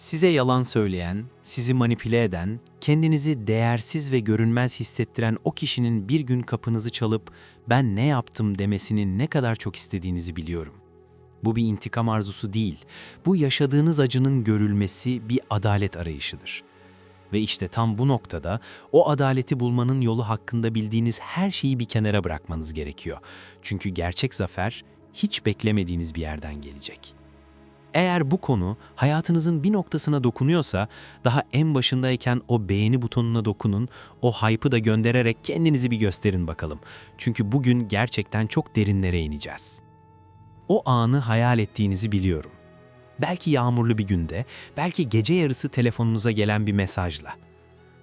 Size yalan söyleyen, sizi manipüle eden, kendinizi değersiz ve görünmez hissettiren o kişinin bir gün kapınızı çalıp ben ne yaptım demesini ne kadar çok istediğinizi biliyorum. Bu bir intikam arzusu değil, bu yaşadığınız acının görülmesi bir adalet arayışıdır. Ve işte tam bu noktada o adaleti bulmanın yolu hakkında bildiğiniz her şeyi bir kenara bırakmanız gerekiyor. Çünkü gerçek zafer hiç beklemediğiniz bir yerden gelecek. Eğer bu konu hayatınızın bir noktasına dokunuyorsa, daha en başındayken o beğeni butonuna dokunun, o hype'ı da göndererek kendinizi bir gösterin bakalım. Çünkü bugün gerçekten çok derinlere ineceğiz. O anı hayal ettiğinizi biliyorum. Belki yağmurlu bir günde, belki gece yarısı telefonunuza gelen bir mesajla.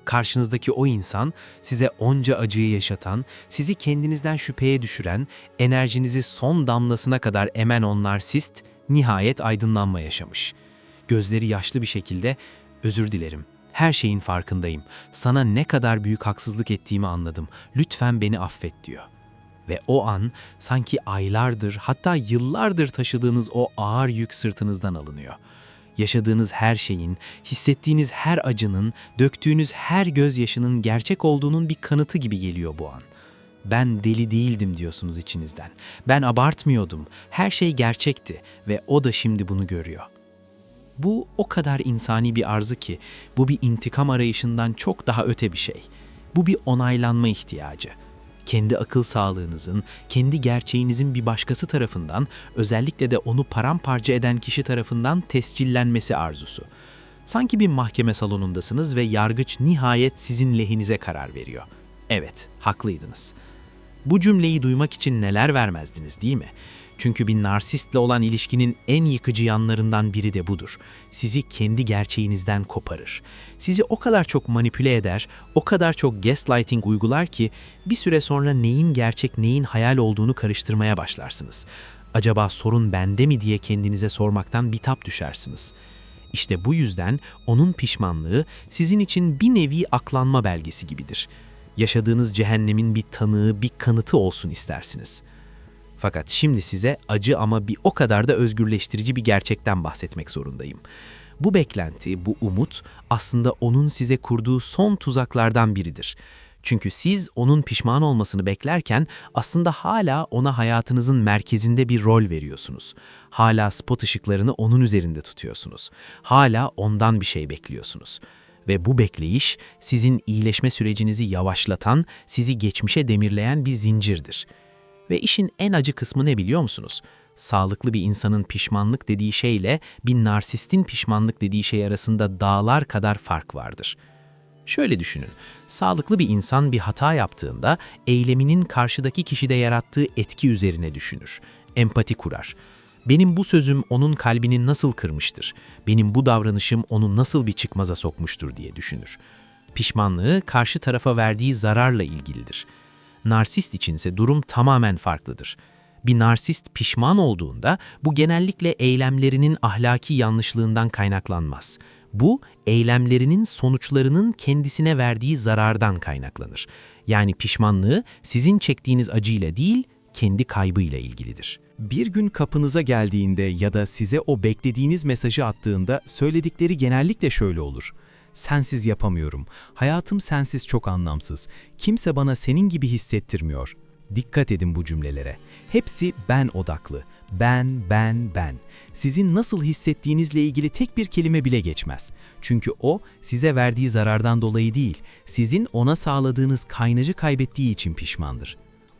Karşınızdaki o insan size onca acıyı yaşatan, sizi kendinizden şüpheye düşüren, enerjinizi son damlasına kadar emen o narsist, nihayet aydınlanma yaşamış. Gözleri yaşlı bir şekilde, özür dilerim, her şeyin farkındayım, sana ne kadar büyük haksızlık ettiğimi anladım, lütfen beni affet diyor. Ve o an sanki aylardır hatta yıllardır taşıdığınız o ağır yük sırtınızdan alınıyor. Yaşadığınız her şeyin, hissettiğiniz her acının, döktüğünüz her gözyaşının gerçek olduğunun bir kanıtı gibi geliyor bu an. Ben deli değildim diyorsunuz içinizden. Ben abartmıyordum. Her şey gerçekti ve o da şimdi bunu görüyor. Bu o kadar insani bir arzu ki bu bir intikam arayışından çok daha öte bir şey. Bu bir onaylanma ihtiyacı. Kendi akıl sağlığınızın, kendi gerçeğinizin bir başkası tarafından, özellikle de onu paramparça eden kişi tarafından tescillenmesi arzusu. Sanki bir mahkeme salonundasınız ve yargıç nihayet sizin lehinize karar veriyor. Evet, haklıydınız. Bu cümleyi duymak için neler vermezdiniz değil mi? Çünkü bir narsistle olan ilişkinin en yıkıcı yanlarından biri de budur. Sizi kendi gerçeğinizden koparır. Sizi o kadar çok manipüle eder, o kadar çok gaslighting uygular ki bir süre sonra neyin gerçek neyin hayal olduğunu karıştırmaya başlarsınız. Acaba sorun bende mi diye kendinize sormaktan bitap düşersiniz. İşte bu yüzden onun pişmanlığı sizin için bir nevi aklanma belgesi gibidir. Yaşadığınız cehennemin bir tanığı, bir kanıtı olsun istersiniz.'' Fakat şimdi size acı ama bir o kadar da özgürleştirici bir gerçekten bahsetmek zorundayım. Bu beklenti, bu umut aslında onun size kurduğu son tuzaklardan biridir. Çünkü siz onun pişman olmasını beklerken aslında hala ona hayatınızın merkezinde bir rol veriyorsunuz. Hala spot ışıklarını onun üzerinde tutuyorsunuz. Hala ondan bir şey bekliyorsunuz. Ve bu bekleyiş sizin iyileşme sürecinizi yavaşlatan, sizi geçmişe demirleyen bir zincirdir.'' Ve işin en acı kısmı ne biliyor musunuz? Sağlıklı bir insanın pişmanlık dediği şeyle bir narsistin pişmanlık dediği şey arasında dağlar kadar fark vardır. Şöyle düşünün, sağlıklı bir insan bir hata yaptığında eyleminin karşıdaki kişide yarattığı etki üzerine düşünür, empati kurar. Benim bu sözüm onun kalbini nasıl kırmıştır, benim bu davranışım onu nasıl bir çıkmaza sokmuştur diye düşünür. Pişmanlığı karşı tarafa verdiği zararla ilgilidir.'' Narsist içinse durum tamamen farklıdır. Bir narsist pişman olduğunda bu genellikle eylemlerinin ahlaki yanlışlığından kaynaklanmaz. Bu eylemlerinin sonuçlarının kendisine verdiği zarardan kaynaklanır. Yani pişmanlığı sizin çektiğiniz acıyla değil, kendi kaybıyla ilgilidir. Bir gün kapınıza geldiğinde ya da size o beklediğiniz mesajı attığında söyledikleri genellikle şöyle olur. Sensiz yapamıyorum. Hayatım sensiz çok anlamsız. Kimse bana senin gibi hissettirmiyor. Dikkat edin bu cümlelere. Hepsi ben odaklı. Ben, ben, ben. Sizin nasıl hissettiğinizle ilgili tek bir kelime bile geçmez. Çünkü o size verdiği zarardan dolayı değil, sizin ona sağladığınız kaynacı kaybettiği için pişmandır.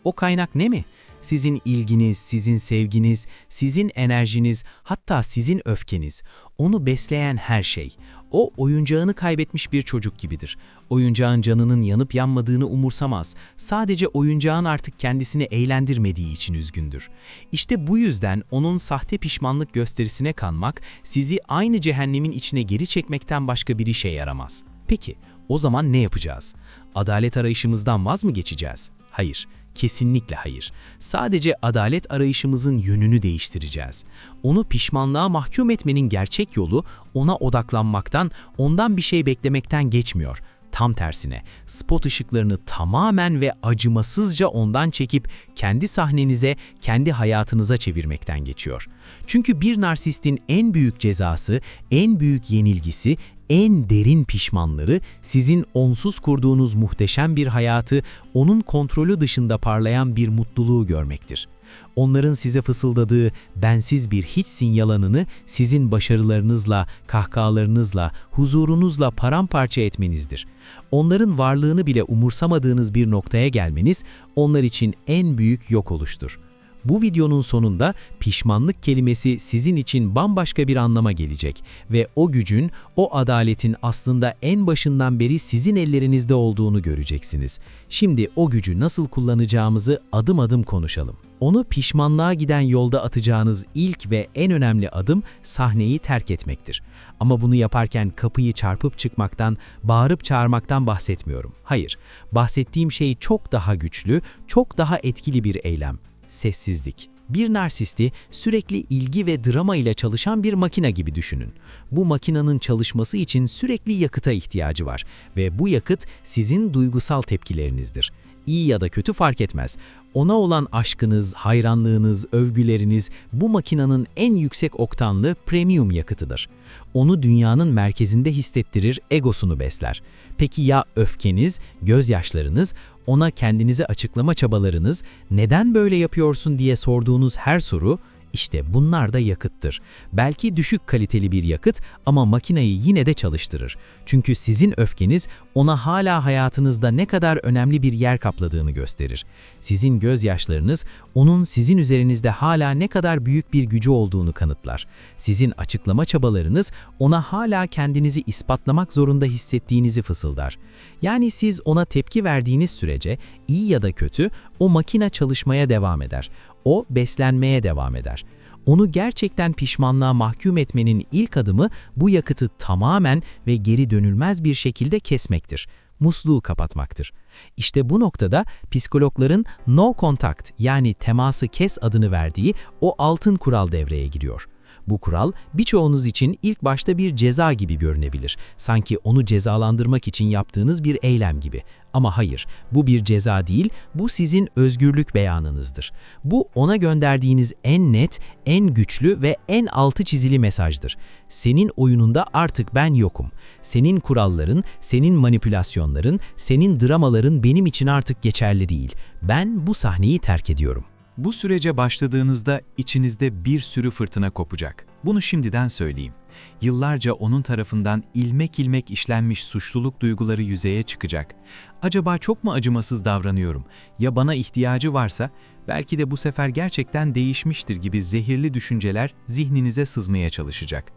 O kaynak ne mi? Sizin ilginiz, sizin sevginiz, sizin enerjiniz, hatta sizin öfkeniz. Onu besleyen her şey. O oyuncağını kaybetmiş bir çocuk gibidir. Oyuncağın canının yanıp yanmadığını umursamaz. Sadece oyuncağın artık kendisini eğlendirmediği için üzgündür. İşte bu yüzden onun sahte pişmanlık gösterisine kanmak sizi aynı cehennemin içine geri çekmekten başka bir işe yaramaz. Peki, o zaman ne yapacağız? Adalet arayışımızdan vaz mı geçeceğiz? Hayır. Kesinlikle hayır. Sadece adalet arayışımızın yönünü değiştireceğiz. Onu pişmanlığa mahkum etmenin gerçek yolu ona odaklanmaktan, ondan bir şey beklemekten geçmiyor. Tam tersine spot ışıklarını tamamen ve acımasızca ondan çekip kendi sahnenize, kendi hayatınıza çevirmekten geçiyor. Çünkü bir narsistin en büyük cezası, en büyük yenilgisi, en derin pişmanları sizin onsuz kurduğunuz muhteşem bir hayatı onun kontrolü dışında parlayan bir mutluluğu görmektir. Onların size fısıldadığı bensiz bir hiçsin yalanını sizin başarılarınızla, kahkahalarınızla, huzurunuzla paramparça etmenizdir. Onların varlığını bile umursamadığınız bir noktaya gelmeniz onlar için en büyük yok oluştur. Bu videonun sonunda pişmanlık kelimesi sizin için bambaşka bir anlama gelecek ve o gücün, o adaletin aslında en başından beri sizin ellerinizde olduğunu göreceksiniz. Şimdi o gücü nasıl kullanacağımızı adım adım konuşalım. Onu pişmanlığa giden yolda atacağınız ilk ve en önemli adım sahneyi terk etmektir. Ama bunu yaparken kapıyı çarpıp çıkmaktan, bağırıp çağırmaktan bahsetmiyorum. Hayır, bahsettiğim şey çok daha güçlü, çok daha etkili bir eylem. Sessizlik. Bir narsisti sürekli ilgi ve drama ile çalışan bir makina gibi düşünün. Bu makinanın çalışması için sürekli yakıta ihtiyacı var ve bu yakıt sizin duygusal tepkilerinizdir. İyi ya da kötü fark etmez. Ona olan aşkınız, hayranlığınız, övgüleriniz bu makinanın en yüksek oktanlı premium yakıtıdır. Onu dünyanın merkezinde hissettirir, egosunu besler. Peki ya öfkeniz, gözyaşlarınız, ona kendinizi açıklama çabalarınız, neden böyle yapıyorsun diye sorduğunuz her soru, işte bunlar da yakıttır. Belki düşük kaliteli bir yakıt ama makinayı yine de çalıştırır. Çünkü sizin öfkeniz ona hala hayatınızda ne kadar önemli bir yer kapladığını gösterir. Sizin gözyaşlarınız onun sizin üzerinizde hala ne kadar büyük bir gücü olduğunu kanıtlar. Sizin açıklama çabalarınız ona hala kendinizi ispatlamak zorunda hissettiğinizi fısıldar. Yani siz ona tepki verdiğiniz sürece iyi ya da kötü o makine çalışmaya devam eder. O beslenmeye devam eder. Onu gerçekten pişmanlığa mahkum etmenin ilk adımı bu yakıtı tamamen ve geri dönülmez bir şekilde kesmektir. Musluğu kapatmaktır. İşte bu noktada psikologların no contact yani teması kes adını verdiği o altın kural devreye giriyor. Bu kural birçoğunuz için ilk başta bir ceza gibi görünebilir. Sanki onu cezalandırmak için yaptığınız bir eylem gibi. Ama hayır, bu bir ceza değil, bu sizin özgürlük beyanınızdır. Bu ona gönderdiğiniz en net, en güçlü ve en altı çizili mesajdır. Senin oyununda artık ben yokum. Senin kuralların, senin manipülasyonların, senin dramaların benim için artık geçerli değil. Ben bu sahneyi terk ediyorum. Bu sürece başladığınızda içinizde bir sürü fırtına kopacak. Bunu şimdiden söyleyeyim. Yıllarca onun tarafından ilmek ilmek işlenmiş suçluluk duyguları yüzeye çıkacak. Acaba çok mu acımasız davranıyorum? Ya bana ihtiyacı varsa belki de bu sefer gerçekten değişmiştir gibi zehirli düşünceler zihninize sızmaya çalışacak.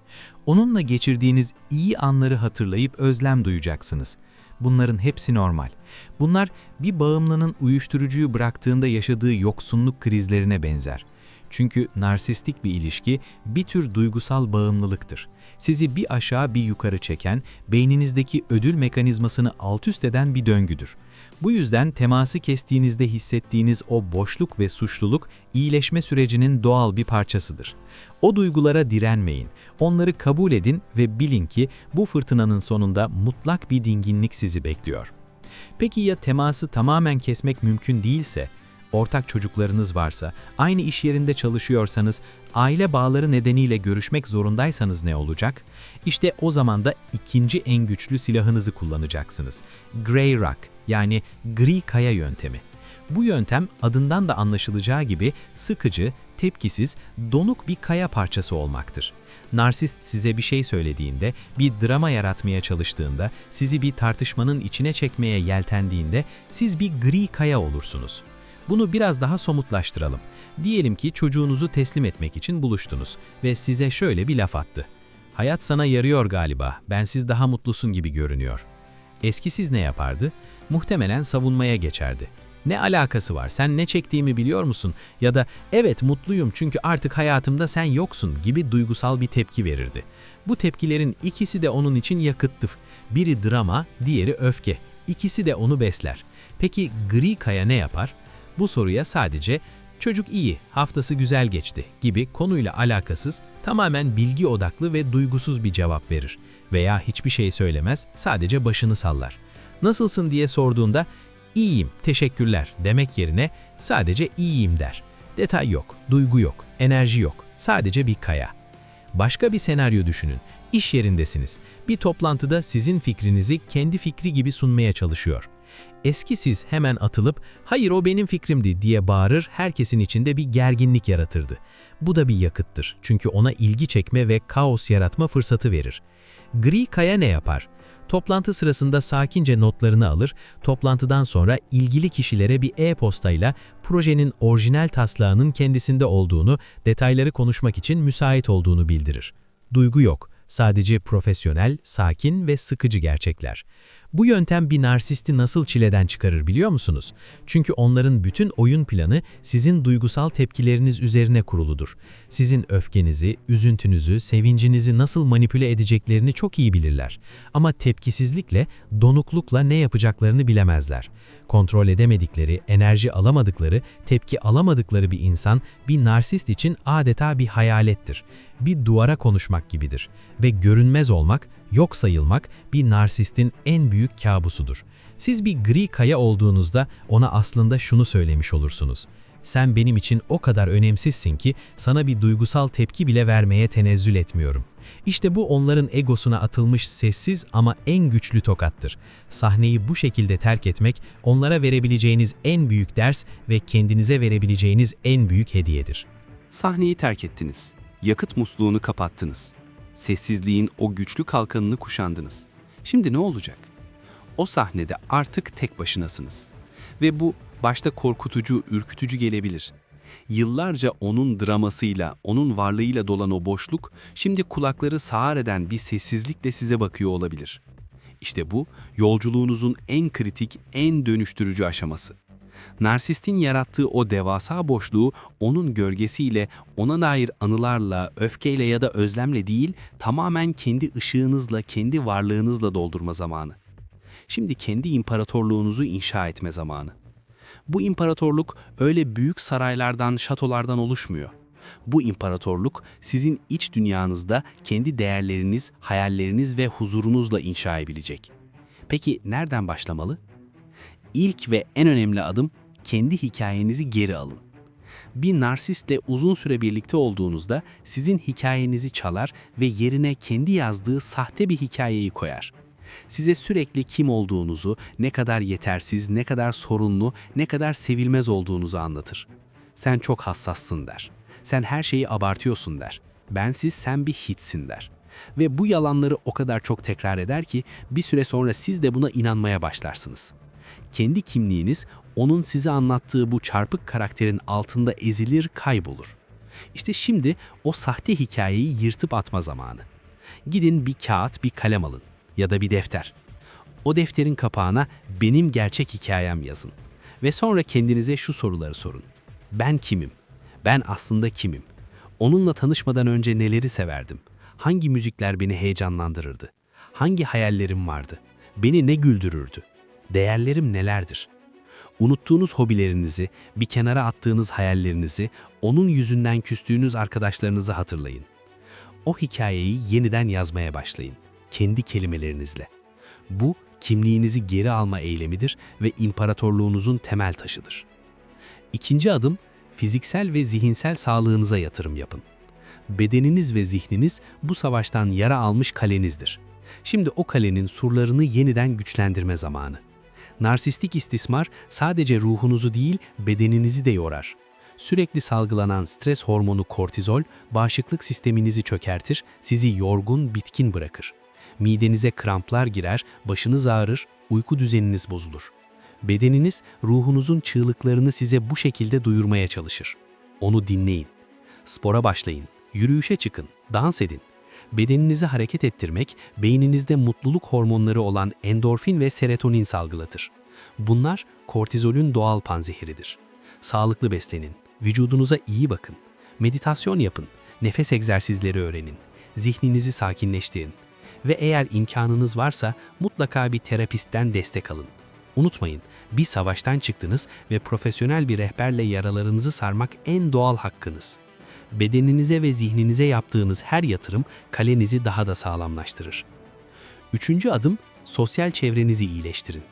Onunla geçirdiğiniz iyi anları hatırlayıp özlem duyacaksınız. Bunların hepsi normal. Bunlar bir bağımlının uyuşturucuyu bıraktığında yaşadığı yoksunluk krizlerine benzer. Çünkü narsistik bir ilişki bir tür duygusal bağımlılıktır. Sizi bir aşağı bir yukarı çeken, beyninizdeki ödül mekanizmasını alt üst eden bir döngüdür. Bu yüzden teması kestiğinizde hissettiğiniz o boşluk ve suçluluk iyileşme sürecinin doğal bir parçasıdır. O duygulara direnmeyin, onları kabul edin ve bilin ki bu fırtınanın sonunda mutlak bir dinginlik sizi bekliyor. Peki ya teması tamamen kesmek mümkün değilse, ortak çocuklarınız varsa, aynı iş yerinde çalışıyorsanız, aile bağları nedeniyle görüşmek zorundaysanız ne olacak? İşte o zaman da ikinci en güçlü silahınızı kullanacaksınız. Grey Rock yani gri kaya yöntemi. Bu yöntem adından da anlaşılacağı gibi sıkıcı, tepkisiz, donuk bir kaya parçası olmaktır. Narsist size bir şey söylediğinde, bir drama yaratmaya çalıştığında, sizi bir tartışmanın içine çekmeye yeltendiğinde siz bir gri kaya olursunuz. Bunu biraz daha somutlaştıralım. Diyelim ki çocuğunuzu teslim etmek için buluştunuz ve size şöyle bir laf attı. Hayat sana yarıyor galiba, bensiz daha mutlusun gibi görünüyor. Eski siz ne yapardı? Muhtemelen savunmaya geçerdi. Ne alakası var, sen ne çektiğimi biliyor musun? Ya da evet mutluyum çünkü artık hayatımda sen yoksun gibi duygusal bir tepki verirdi. Bu tepkilerin ikisi de onun için yakıttı. Biri drama, diğeri öfke. İkisi de onu besler. Peki gri kaya ne yapar? Bu soruya sadece çocuk iyi, haftası güzel geçti gibi konuyla alakasız, tamamen bilgi odaklı ve duygusuz bir cevap verir. Veya hiçbir şey söylemez, sadece başını sallar. Nasılsın diye sorduğunda iyiyim, teşekkürler demek yerine sadece iyiyim der. Detay yok, duygu yok, enerji yok. Sadece bir kaya. Başka bir senaryo düşünün. İş yerindesiniz. Bir toplantıda sizin fikrinizi kendi fikri gibi sunmaya çalışıyor. Eski siz hemen atılıp "Hayır o benim fikrimdi." diye bağırır, herkesin içinde bir gerginlik yaratırdı. Bu da bir yakıttır. Çünkü ona ilgi çekme ve kaos yaratma fırsatı verir. Gri kaya ne yapar? Toplantı sırasında sakince notlarını alır, toplantıdan sonra ilgili kişilere bir e-postayla projenin orijinal taslağının kendisinde olduğunu, detayları konuşmak için müsait olduğunu bildirir. Duygu yok, sadece profesyonel, sakin ve sıkıcı gerçekler. Bu yöntem bir narsisti nasıl çileden çıkarır biliyor musunuz? Çünkü onların bütün oyun planı sizin duygusal tepkileriniz üzerine kuruludur. Sizin öfkenizi, üzüntünüzü, sevincinizi nasıl manipüle edeceklerini çok iyi bilirler. Ama tepkisizlikle, donuklukla ne yapacaklarını bilemezler. Kontrol edemedikleri, enerji alamadıkları, tepki alamadıkları bir insan bir narsist için adeta bir hayalettir. Bir duvara konuşmak gibidir. Ve görünmez olmak, yok sayılmak bir narsistin en büyük kabusudur. Siz bir gri kaya olduğunuzda ona aslında şunu söylemiş olursunuz. Sen benim için o kadar önemsizsin ki sana bir duygusal tepki bile vermeye tenezzül etmiyorum. İşte bu onların egosuna atılmış sessiz ama en güçlü tokattır. Sahneyi bu şekilde terk etmek onlara verebileceğiniz en büyük ders ve kendinize verebileceğiniz en büyük hediyedir. Sahneyi terk ettiniz. Yakıt musluğunu kapattınız. Sessizliğin o güçlü kalkanını kuşandınız. Şimdi ne olacak? O sahnede artık tek başınasınız. Ve bu başta korkutucu, ürkütücü gelebilir. Yıllarca onun dramasıyla, onun varlığıyla dolan o boşluk, şimdi kulakları sağır eden bir sessizlikle size bakıyor olabilir. İşte bu, yolculuğunuzun en kritik, en dönüştürücü aşaması. Narsistin yarattığı o devasa boşluğu onun gölgesiyle, ona dair anılarla, öfkeyle ya da özlemle değil, tamamen kendi ışığınızla, kendi varlığınızla doldurma zamanı. Şimdi kendi imparatorluğunuzu inşa etme zamanı. Bu imparatorluk öyle büyük saraylardan, şatolardan oluşmuyor. Bu imparatorluk sizin iç dünyanızda kendi değerleriniz, hayalleriniz ve huzurunuzla inşa edilecek. Peki nereden başlamalı? İlk ve en önemli adım kendi hikayenizi geri alın. Bir narsistle uzun süre birlikte olduğunuzda sizin hikayenizi çalar ve yerine kendi yazdığı sahte bir hikayeyi koyar. Size sürekli kim olduğunuzu, ne kadar yetersiz, ne kadar sorunlu, ne kadar sevilmez olduğunuzu anlatır. Sen çok hassassın der. Sen her şeyi abartıyorsun der. Bensiz sen bir hitsin der. Ve bu yalanları o kadar çok tekrar eder ki bir süre sonra siz de buna inanmaya başlarsınız. Kendi kimliğiniz onun size anlattığı bu çarpık karakterin altında ezilir, kaybolur. İşte şimdi o sahte hikayeyi yırtıp atma zamanı. Gidin bir kağıt, bir kalem alın ya da bir defter. O defterin kapağına benim gerçek hikayem yazın. Ve sonra kendinize şu soruları sorun. Ben kimim? Ben aslında kimim? Onunla tanışmadan önce neleri severdim? Hangi müzikler beni heyecanlandırırdı? Hangi hayallerim vardı? Beni ne güldürürdü? Değerlerim nelerdir? Unuttuğunuz hobilerinizi, bir kenara attığınız hayallerinizi, onun yüzünden küstüğünüz arkadaşlarınızı hatırlayın. O hikayeyi yeniden yazmaya başlayın, kendi kelimelerinizle. Bu, kimliğinizi geri alma eylemidir ve imparatorluğunuzun temel taşıdır. İkinci adım, fiziksel ve zihinsel sağlığınıza yatırım yapın. Bedeniniz ve zihniniz bu savaştan yara almış kalenizdir. Şimdi o kalenin surlarını yeniden güçlendirme zamanı. Narsistik istismar sadece ruhunuzu değil bedeninizi de yorar. Sürekli salgılanan stres hormonu kortizol bağışıklık sisteminizi çökertir, sizi yorgun, bitkin bırakır. Midenize kramplar girer, başınız ağrır, uyku düzeniniz bozulur. Bedeniniz ruhunuzun çığlıklarını size bu şekilde duyurmaya çalışır. Onu dinleyin. Spora başlayın, yürüyüşe çıkın, dans edin. Bedeninizi hareket ettirmek, beyninizde mutluluk hormonları olan endorfin ve serotonin salgılatır. Bunlar kortizolün doğal panzehiridir. Sağlıklı beslenin, vücudunuza iyi bakın, meditasyon yapın, nefes egzersizleri öğrenin, zihninizi sakinleştirin ve eğer imkanınız varsa mutlaka bir terapistten destek alın. Unutmayın, bir savaştan çıktınız ve profesyonel bir rehberle yaralarınızı sarmak en doğal hakkınız. Bedeninize ve zihninize yaptığınız her yatırım kalenizi daha da sağlamlaştırır. Üçüncü adım sosyal çevrenizi iyileştirin.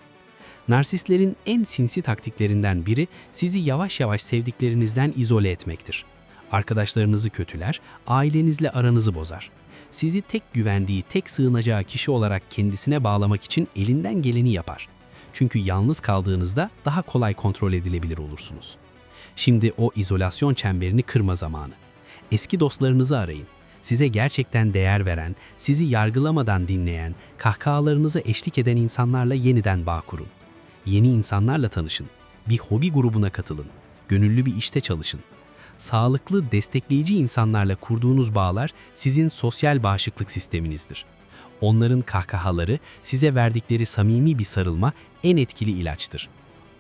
Narsistlerin en sinsi taktiklerinden biri sizi yavaş yavaş sevdiklerinizden izole etmektir. Arkadaşlarınızı kötüler, ailenizle aranızı bozar. Sizi tek güvendiği, tek sığınacağı kişi olarak kendisine bağlamak için elinden geleni yapar. Çünkü yalnız kaldığınızda daha kolay kontrol edilebilir olursunuz. Şimdi o izolasyon çemberini kırma zamanı. Eski dostlarınızı arayın. Size gerçekten değer veren, sizi yargılamadan dinleyen, kahkahalarınıza eşlik eden insanlarla yeniden bağ kurun. Yeni insanlarla tanışın. Bir hobi grubuna katılın. Gönüllü bir işte çalışın. Sağlıklı, destekleyici insanlarla kurduğunuz bağlar sizin sosyal bağışıklık sisteminizdir. Onların kahkahaları, size verdikleri samimi bir sarılma en etkili ilaçtır.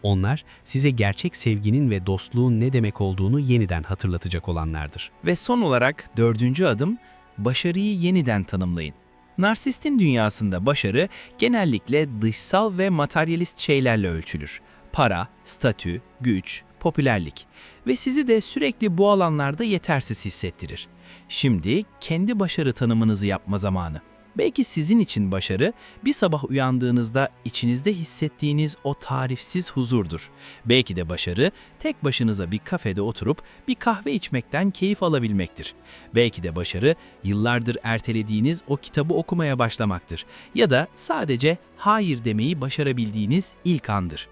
Onlar size gerçek sevginin ve dostluğun ne demek olduğunu yeniden hatırlatacak olanlardır. Ve son olarak dördüncü adım, başarıyı yeniden tanımlayın. Narsistin dünyasında başarı genellikle dışsal ve materyalist şeylerle ölçülür. Para, statü, güç, popülerlik ve sizi de sürekli bu alanlarda yetersiz hissettirir. Şimdi kendi başarı tanımınızı yapma zamanı. Belki sizin için başarı bir sabah uyandığınızda içinizde hissettiğiniz o tarifsiz huzurdur. Belki de başarı tek başınıza bir kafede oturup bir kahve içmekten keyif alabilmektir. Belki de başarı yıllardır ertelediğiniz o kitabı okumaya başlamaktır. Ya da sadece hayır demeyi başarabildiğiniz ilk andır.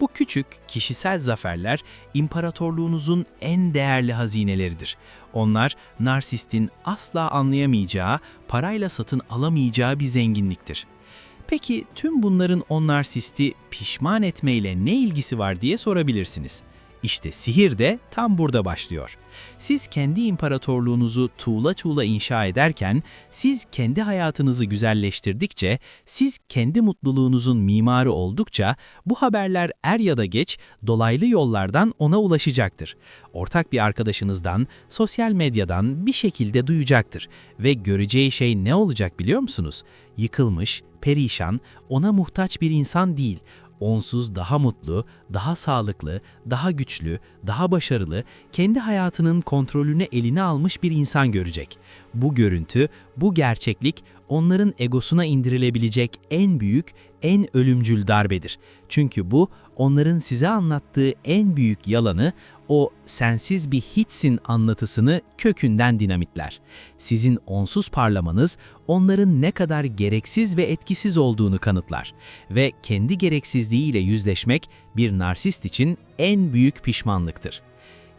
Bu küçük kişisel zaferler imparatorluğunuzun en değerli hazineleridir. Onlar narsistin asla anlayamayacağı, parayla satın alamayacağı bir zenginliktir. Peki tüm bunların o narsisti pişman etmeyle ne ilgisi var diye sorabilirsiniz. İşte sihir de tam burada başlıyor. Siz kendi imparatorluğunuzu tuğla tuğla inşa ederken, siz kendi hayatınızı güzelleştirdikçe, siz kendi mutluluğunuzun mimarı oldukça bu haberler er ya da geç dolaylı yollardan ona ulaşacaktır. Ortak bir arkadaşınızdan, sosyal medyadan bir şekilde duyacaktır ve göreceği şey ne olacak biliyor musunuz? Yıkılmış, perişan, ona muhtaç bir insan değil, onsuz daha mutlu, daha sağlıklı, daha güçlü, daha başarılı, kendi hayatının kontrolünü eline almış bir insan görecek. Bu görüntü, bu gerçeklik onların egosuna indirilebilecek en büyük, en ölümcül darbedir. Çünkü bu onların size anlattığı en büyük yalanı, o sensiz bir hiçsin anlatısını kökünden dinamitler. Sizin onsuz parlamanız onların ne kadar gereksiz ve etkisiz olduğunu kanıtlar ve kendi gereksizliğiyle yüzleşmek bir narsist için en büyük pişmanlıktır.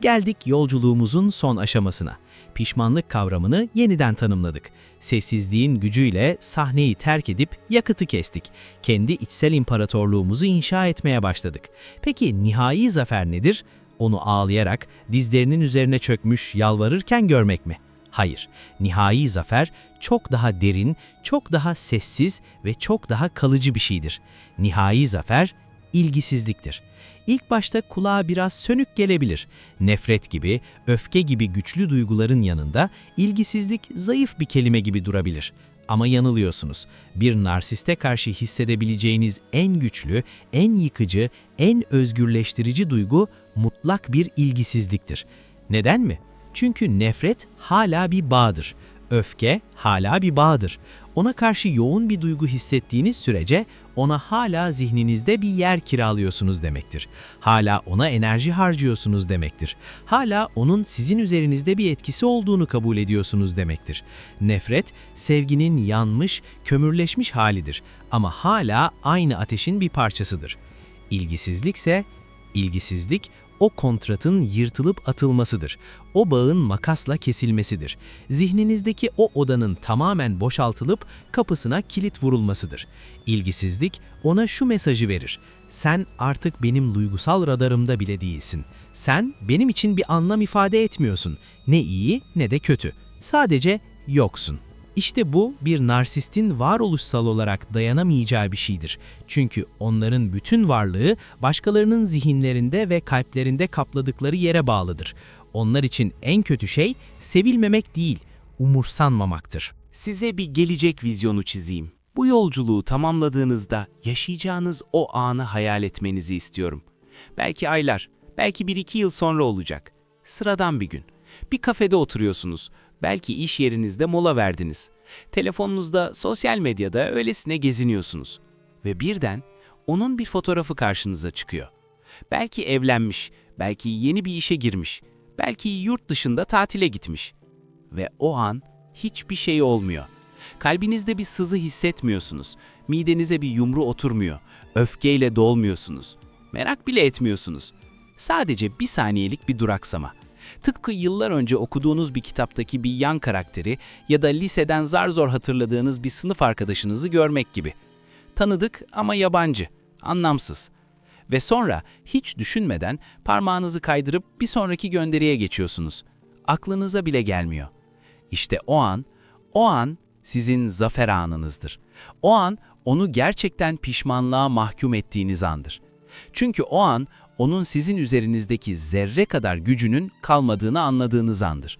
Geldik yolculuğumuzun son aşamasına. Pişmanlık kavramını yeniden tanımladık. Sessizliğin gücüyle sahneyi terk edip yakıtı kestik. Kendi içsel imparatorluğumuzu inşa etmeye başladık. Peki nihai zafer nedir? Onu ağlayarak dizlerinin üzerine çökmüş yalvarırken görmek mi? Hayır. Nihai zafer çok daha derin, çok daha sessiz ve çok daha kalıcı bir şeydir. Nihai zafer ilgisizliktir. İlk başta kulağa biraz sönük gelebilir. Nefret gibi, öfke gibi güçlü duyguların yanında ilgisizlik zayıf bir kelime gibi durabilir. Ama yanılıyorsunuz. Bir narsiste karşı hissedebileceğiniz en güçlü, en yıkıcı, en özgürleştirici duygu mutlak bir ilgisizliktir. Neden mi? Çünkü nefret hala bir bağdır. Öfke hala bir bağdır. Ona karşı yoğun bir duygu hissettiğiniz sürece ona hala zihninizde bir yer kiralıyorsunuz demektir. Hala ona enerji harcıyorsunuz demektir. Hala onun sizin üzerinizde bir etkisi olduğunu kabul ediyorsunuz demektir. Nefret, sevginin yanmış, kömürleşmiş halidir ama hala aynı ateşin bir parçasıdır. İlgisizlikse, ilgisizlik o kontratın yırtılıp atılmasıdır. O bağın makasla kesilmesidir. Zihninizdeki o odanın tamamen boşaltılıp kapısına kilit vurulmasıdır. İlgisizlik ona şu mesajı verir. Sen artık benim duygusal radarımda bile değilsin. Sen benim için bir anlam ifade etmiyorsun. Ne iyi ne de kötü. Sadece yoksun. İşte bu bir narsistin varoluşsal olarak dayanamayacağı bir şeydir. Çünkü onların bütün varlığı başkalarının zihinlerinde ve kalplerinde kapladıkları yere bağlıdır. Onlar için en kötü şey sevilmemek değil, umursanmamaktır. Size bir gelecek vizyonu çizeyim. Bu yolculuğu tamamladığınızda yaşayacağınız o anı hayal etmenizi istiyorum. Belki aylar, belki bir iki yıl sonra olacak. Sıradan bir gün. Bir kafede oturuyorsunuz. Belki iş yerinizde mola verdiniz. Telefonunuzda, sosyal medyada öylesine geziniyorsunuz. Ve birden onun bir fotoğrafı karşınıza çıkıyor. Belki evlenmiş, belki yeni bir işe girmiş, belki yurt dışında tatile gitmiş. Ve o an hiçbir şey olmuyor. Kalbinizde bir sızı hissetmiyorsunuz. Midenize bir yumru oturmuyor. Öfkeyle dolmuyorsunuz. Merak bile etmiyorsunuz. Sadece bir saniyelik bir duraksama. Tıpkı yıllar önce okuduğunuz bir kitaptaki bir yan karakteri ya da liseden zar zor hatırladığınız bir sınıf arkadaşınızı görmek gibi. Tanıdık ama yabancı, anlamsız. Ve sonra hiç düşünmeden parmağınızı kaydırıp bir sonraki gönderiye geçiyorsunuz. Aklınıza bile gelmiyor. İşte o an, o an sizin zafer anınızdır. O an onu gerçekten pişmanlığa mahkum ettiğiniz andır. Çünkü o an onun sizin üzerinizdeki zerre kadar gücünün kalmadığını anladığınız andır.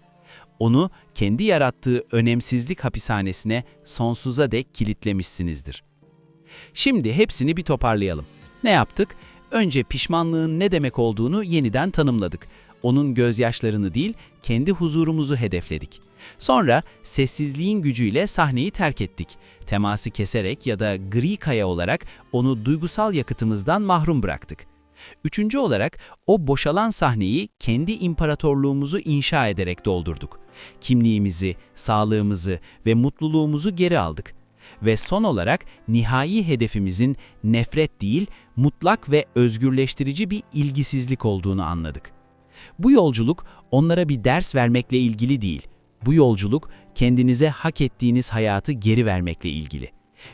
Onu kendi yarattığı önemsizlik hapishanesine sonsuza dek kilitlemişsinizdir. Şimdi hepsini bir toparlayalım. Ne yaptık? Önce pişmanlığın ne demek olduğunu yeniden tanımladık. Onun gözyaşlarını değil, kendi huzurumuzu hedefledik. Sonra sessizliğin gücüyle sahneyi terk ettik. Teması keserek ya da gri kaya olarak onu duygusal yakıtımızdan mahrum bıraktık. Üçüncü olarak o boşalan sahneyi kendi imparatorluğumuzu inşa ederek doldurduk. Kimliğimizi, sağlığımızı ve mutluluğumuzu geri aldık. Ve son olarak nihai hedefimizin nefret değil, mutlak ve özgürleştirici bir ilgisizlik olduğunu anladık. Bu yolculuk onlara bir ders vermekle ilgili değil. Bu yolculuk kendinize hak ettiğiniz hayatı geri vermekle ilgili.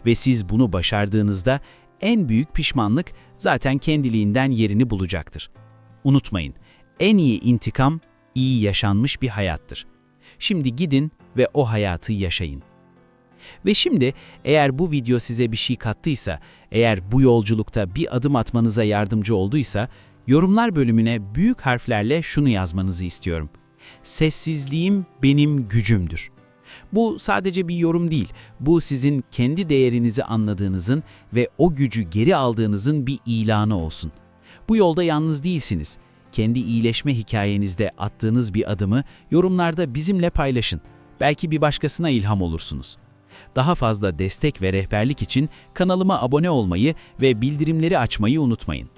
Ve siz bunu başardığınızda en büyük pişmanlık zaten kendiliğinden yerini bulacaktır. Unutmayın, en iyi intikam iyi yaşanmış bir hayattır. Şimdi gidin ve o hayatı yaşayın. Ve şimdi eğer bu video size bir şey kattıysa, eğer bu yolculukta bir adım atmanıza yardımcı olduysa, yorumlar bölümüne büyük harflerle şunu yazmanızı istiyorum. Sessizliğim benim gücümdür. Bu sadece bir yorum değil, bu sizin kendi değerinizi anladığınızın ve o gücü geri aldığınızın bir ilanı olsun. Bu yolda yalnız değilsiniz. Kendi iyileşme hikayenizde attığınız bir adımı yorumlarda bizimle paylaşın. Belki bir başkasına ilham olursunuz. Daha fazla destek ve rehberlik için kanalıma abone olmayı ve bildirimleri açmayı unutmayın.